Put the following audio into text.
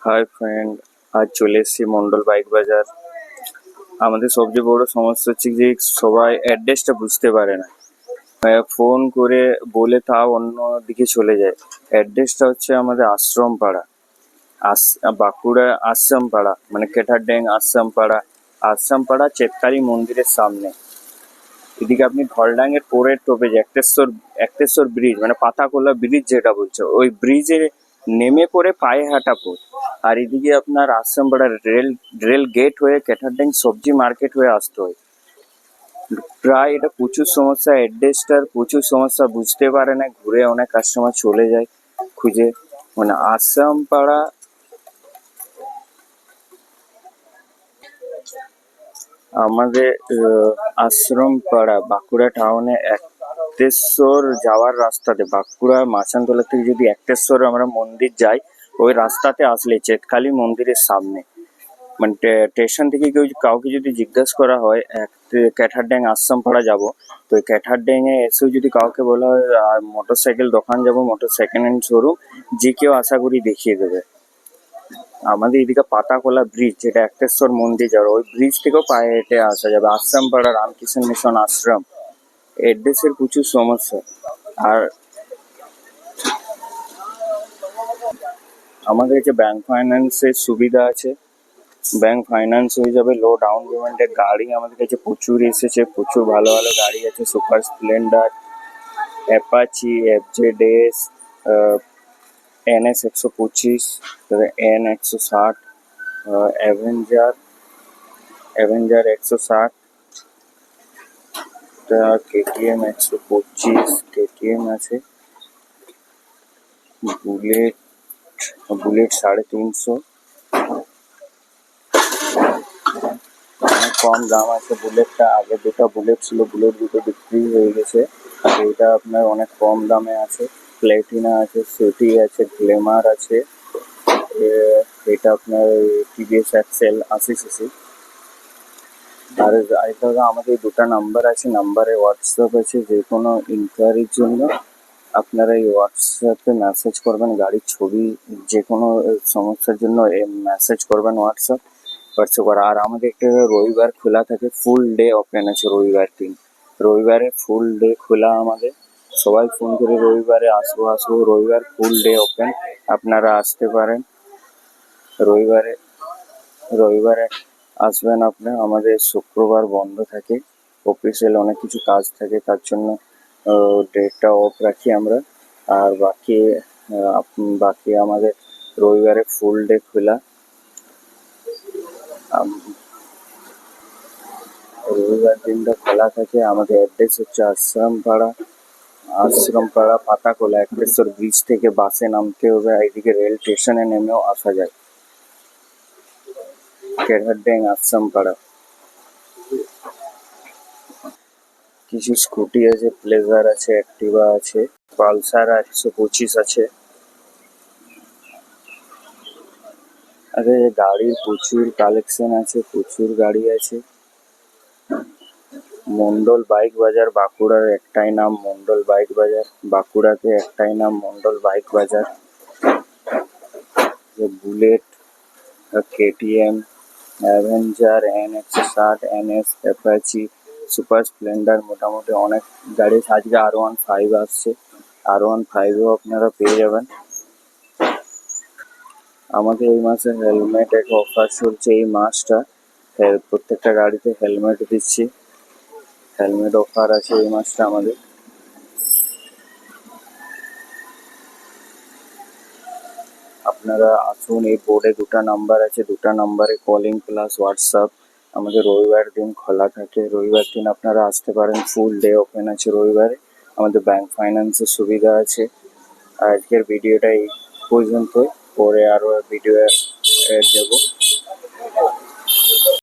Hi friend আজ চলে এসেছি মন্ডল বাইক বাজার। আমাদের সবচেয়ে বড় সমস্যা হচ্ছে যে সবাই অ্যাড্রেসটা বুঝতে পারে না। ফোন করে বলে তাও অন্য দিকে চলে যায়। অ্যাড্রেসটা হচ্ছে আমাদের আশ্রম পাড়া আস, বাঁকুড়া আশ্রম পাড়া মানে কেটারড্যাং আশ্রম পাড়া আশ্রম পাড়া চেতকালী মন্দিরের সামনে। এদিকে আপনি ধলডাঙ্গের পরের টোপে যে একটেশ্বর একটেশ্বর ব্রিজ মানে পাতাকোলা ব্রিজ যেটা বলছে, ওই ব্রিজে নেমে পড়ে পায়ে হাঁটা পথ। আর এদিকে আপনার আসামপাড়া রেল রেল গেট হয়ে কেটারড্যাং সবজি মার্কেট হয়ে আসতে হয়। প্রায় এটা প্রচুর সমস্যা অ্যাড্রেসটার প্রচুর সমস্যা বুঝতে পারে না ঘুরে অনেক কাস্টমার চলে যায় খুঁজে। মানে আসাম পাড়া আমাদের আহ, আশ্রম পাড়া বাঁকুড়া টাউনে একটেশ্বর যাওয়ার রাস্তাতে, বাঁকুড়া মাচানতলা থেকে যদি একটেশ্বর আমরা মন্দির যাই, ওই রাস্তাতে আসলে চেতকালী মন্দিরের সামনে। মানে স্টেশন থেকে কেউ কাউকে যদি জিজ্ঞাসা করা হয়, এক ক্যাঠারড্যাং আশ্রম পাড়া যাব, তো ওই ক্যাঠারড্যাং এ এসেও যদি কাউকে বলা হয় আর মোটর সাইকেল দোকান যাব, মোটর সেকেন্ড হ্যান্ড শোরুম, যে কেউ আশা করি দেখিয়ে দেবে। আমাদের এদিকে পাতাকোলা ব্রিজ, যেটা একটেশ্বর মন্দির যাওয়ার, ওই ব্রিজ থেকেও পায়ে হেঁটে আসা যাবে আশ্রম পাড়া রামকৃষ্ণ মিশন আশ্রম। অ্যাড্রেসের প্রচুর সমস্যা। আর আমাদের যে ব্যাংক ফাইন্যান্সের সুবিধা আছে ব্যাংক ফাইন্যান্স হয়ে যাবে লো ডাউন পেমেন্টের গাড়ি আমাদের কাছে প্রচুর এসেছে, প্রচুর ভালো ভালো গাড়ি আছে Super Splendor Apache FZ S N S একশো পঁচিশ এন একশো ষাট অ্যাভেঞ্জার অ্যাভেঞ্জার একশো ষাট কেটিএম একশো পঁচিশ কেটিএম আছে। বুলেট বুলেট সাড়ে তিনশো। কম দাম আছে বুলেটটা আগে দুটো বুলেট ছিল বুলেট দুটো বিক্রি হয়ে গেছে। এটা আপনার অনেক কম দামে আছে। প্লেটিনা আছে সিটি আছে গ্লেমার আছে। এটা আপনার টিভিএস এক্সেল আশি সিসি আর হলো আমাদের দুটো নাম্বার আছে, নাম্বারে হোয়াটসঅ্যাপ আছে যে কোনো ইনকোয়ারির জন্য আপনারা এই হোয়াটসঅ্যাপে মেসেজ করবেন, গাড়ির ছবি যে কোনো সমস্যার জন্য মেসেজ করবেন হোয়াটসঅ্যাপ হোয়াটসঅ্যাপ করা আর আমাদের একটা রবিবার খোলা থাকে ফুল ডে ওপেন আছে রবিবার দিন। রবিবারে ফুল ডে খোলা আমাদের, সবাই ফোন করে রবিবারে আসব আসব, রবিবার ফুল ডে ওপেন আপনারা আসতে পারেন। রবিবারে রবিবারে আসবেন আপনি। আমাদের শুক্রবার বন্ধ থাকে অফিসিয়াল অনেক কিছু কাজ থাকে, তার জন্য ডেটটা অফ রাখি আমরা। আর বাকি বাকি আমাদের রবিবারে ফুল ডে খোলা। রবিবার দিনটা খোলা থাকে। আমাদের অ্যাড্রেস হচ্ছে আশ্রম পাড়া আশ্রম পাড়া পাতাকোলা। একটেশ্বর ব্রিজ থেকে বাসে নামতে হবে এইদিকে রেল স্টেশনে নেমেও আসা যায়। কেরহাট্যাং আশ্রম পাড়া। কিছু স্কুটি আছে প্লেজার আছে অ্যাক্টিভা আছে পালসার একশো পঁচিশ আছে। আরে, গাড়ির প্রচুর কালেকশন আছে, প্রচুর গাড়ি আছে। মন্ডল বাইক বাজার বাঁকুড়ার একটাই নাম, মন্ডল বাইক বাজার। বাঁকুড়াতে একটাই নাম, মন্ডল বাইক বাজার। বুলেট কেটিএম অ্যাভেঞ্জার এন একশো ষাট N S Apache Super Splendor মোটামুটি অনেক গাড়ি। আজকে আর ওয়ান ফাইভ আসছে। আর ওয়ান ফাইভও আপনারা পেয়ে যাবেন। আমাদের এই মাসে হেলমেট এক অফার চলছে এই মাসটা। প্রত্যেকটা গাড়িতে হেলমেট দিচ্ছি। হেলমেট অফার আছে এই মাসটা আমাদের। আপনারা আসুন, এই বোর্ডে দুটা নাম্বার আছে, দুটা নাম্বারে কলিং প্লাস হোয়াটসঅ্যাপ আমাদের রবিবার দিন খোলা থাকে। রবিবার দিন আপনারা আসতে পারেন ফুল ডে ওপেন আছে রবিবারে। আমাদের ব্যাংক ফাইন্যান্সের সুবিধা আছে। আজকের ভিডিওটা এই পর্যন্ত পরে আরও ভিডিও দেবো।